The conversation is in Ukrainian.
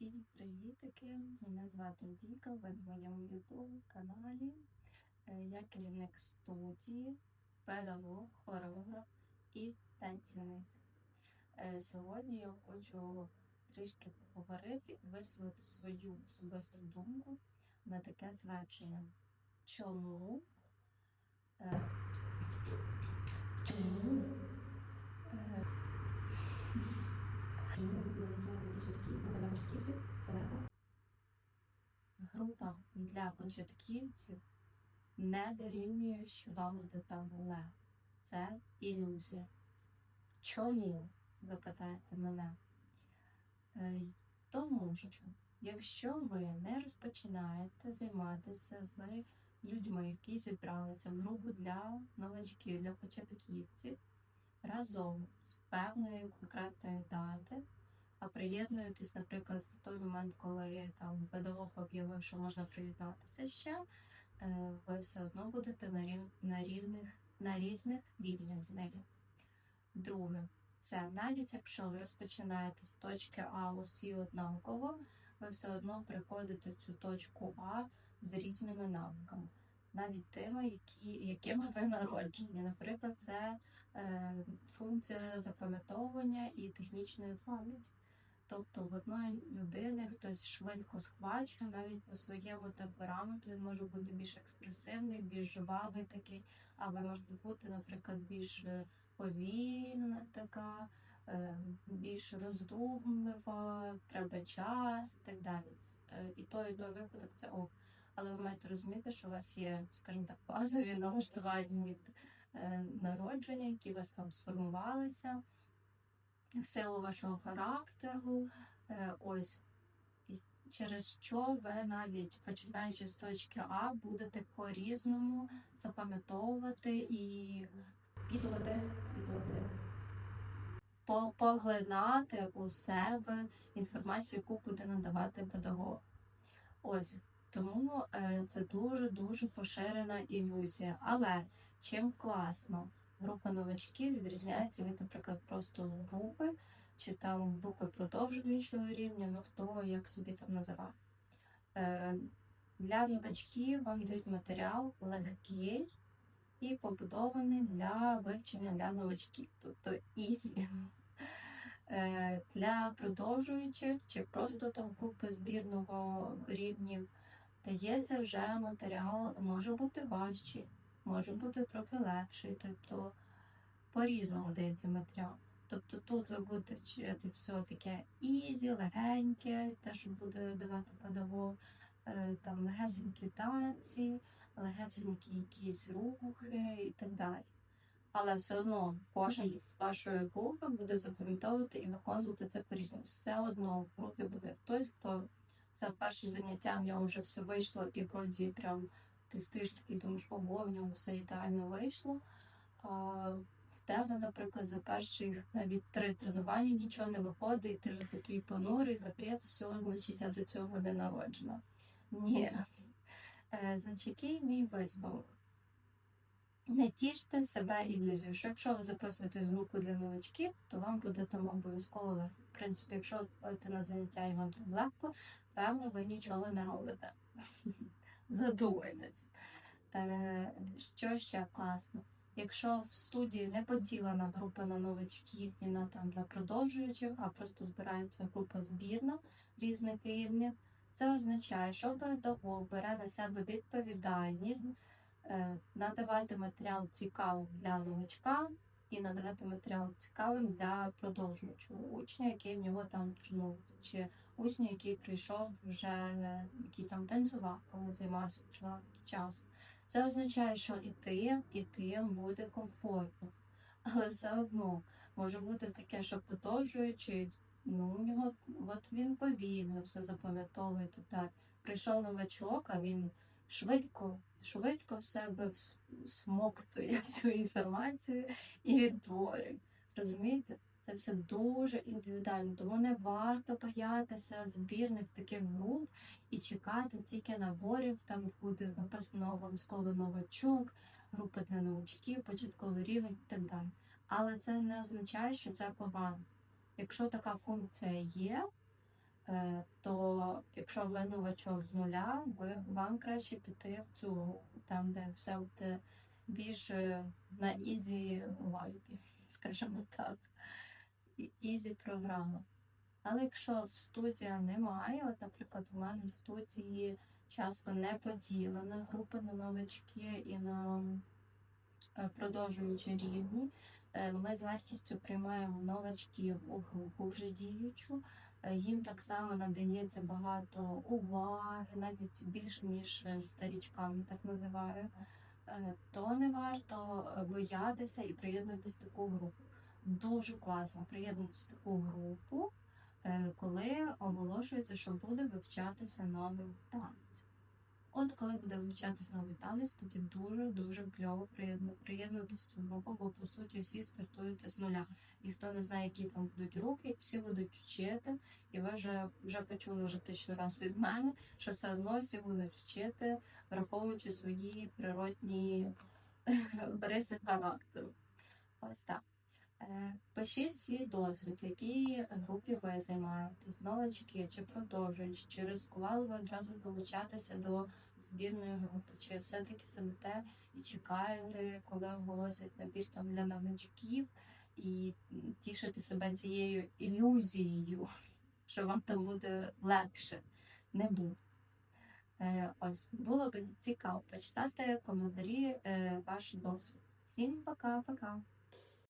Всім привітики! Мене звати Віка, ви на моєму ютуб каналі. Е, Я керівник студії, педагог, хореограф і танцівниця. Е, Сьогодні я хочу трішки поговорити і висловити свою особисту думку на таке твердження. Чому? е, Чому? е, Група для початківців не дорівнює, що вам буде там легко. Це ілюзія. Чому? запитаєте мене. Е, Тому що, якщо ви не розпочинаєте займатися з людьми, які зібралися в групу для новачків, для початківців, разом з певної конкретної дати, а приєднуєтесь, наприклад, в той момент, коли там педагог об'явив, що можна приєднатися ще, е, ви все одно будете на, рів... на, рівних... на різних рівнях з нею. Друге, це навіть якщо ви розпочинаєте з точки А усі однаково, ви все одно приходите в цю точку А з різними навиками. Навіть тими, які, якими ви народжені. Наприклад, це е, функція запам'ятовування і технічної пам'яті. Тобто в одної людини хтось швидко схвачує, навіть по своєму темпераменту він може бути більш експресивний, більш жвавий такий, а ви можете бути, наприклад, більш е, повільна така, е, більш роздумлива, треба час і так далі. Е, І той, і той випадок це ок. Але ви маєте розуміти, що у вас є, скажімо так, базові налаштування від народження, які у вас там сформувалися, силу вашого характеру. Е, ось. Через що ви навіть починаючи з точки А, будете по-різному запам'ятовувати і впітувати, впітувати, поглинати у себе інформацію, яку буде надавати педагог. Ось. Тому е, це дуже-дуже поширена ілюзія. Але чим класно, група новачків відрізняється від, наприклад, просто групи чи там групи продовжуючого рівня, ну хто як собі там називає. Е, для новачків вам дають матеріал легкий і побудований для вивчення для новачків, тобто ізі. Е, Для продовжуючих чи просто там групи збірного рівнів дається вже матеріал, може бути важчий, може бути трохи легший, тобто по-різному дається матеріал. Тобто тут ви будете вчити все таке ізі, легеньке, те, що буде давати педагог, е, там легесенькі танці, легесенькі якісь рухи і так далі. Але все одно кожен з вашої групи буде запам'ятовувати і виконувати це по-різному. Все одно в групі буде хтось, хто за перше заняття в нього вже все вийшло, і вроді прям ти стоїш такий, думаєш, ого, в нього все ідеально вийшло. А в тебе, наприклад, за перші навіть три тренування нічого не виходить, і ти вже такий понурий, капець, все, значить, я до цього не народжена. Ні. Е, Значить, який мій висновок? Не тіште себе ілюзію, що якщо ви записуєте групу для новачків, то вам буде там обов'язково. В принципі, якщо ви ходите на заняття і вам там легко, певно, ви нічого не робите. Задумайтесь. Е, що ще класно? Якщо в студії не поділена група на новачків і на там для продовжуючих, а просто збирається група збірна різних рівнів, це означає, що педагог бере на себе відповідальність е, надавати матеріал цікавим для новачка і надавати матеріал цікавим для продовжуючого учня, який в нього там тренується, чи учня, який прийшов вже, який там танцював, коли займався час. Це означає, що і тим, і тим буде комфортно. Але все одно може бути таке, що продовжуючи, ну у нього от він повільно все запам'ятовує так. Прийшов новачок, а він швидко, швидко в себе вс- всмоктує цю інформацію і відтворює. Розумієте? Це все дуже індивідуально, тому не варто боятися збірних таких груп і чекати тільки наборів, там буде написано обов'язково новачок, група для новачків, початковий рівень і так далі. Але це не означає, що це погано. Якщо така функція є, то якщо ви новачок з нуля, ви, вам краще піти в цю там, де все от більш е, на ізі вайбі, скажімо так, ізі програма. Але якщо студія немає, от, наприклад, у мене в студії часто не поділена група на новачки і на е, продовжуючі рівні. Е, Ми з легкістю приймаємо новачків у групу вже діючу. Е, Їм так само надається багато уваги, навіть більше, ніж е, старічкам, так називаю. Е, То не варто боятися і приєднуватись в таку групу. Дуже класно приєднуватися в таку групу, коли оголошується, що буде вивчатися новий танець. От коли буде вивчатися новий танець, тоді дуже-дуже кльово приєдну- приєднуватися цю групу, бо по суті всі стартуєте з нуля. Ніхто не знає, які там будуть руки, всі будуть вчити, і ви вже, вже почули вже тисячу разів від мене, що все одно всі будуть вчити, враховуючи свої природні риси характеру. Ось так. Е, Пишіть свій досвід, в якій групі ви займаєтесь, новачки, чи продовжуючи, чи ризикували ви одразу долучатися до збірної групи, чи все-таки сидите і чекаєте, коли оголосять набір там для новачків, і м, тішите себе цією ілюзією, що вам там буде легше. Не буде. Е, Ось було б цікаво почитати коментарі, е, ваш досвід. Всім пока-пока.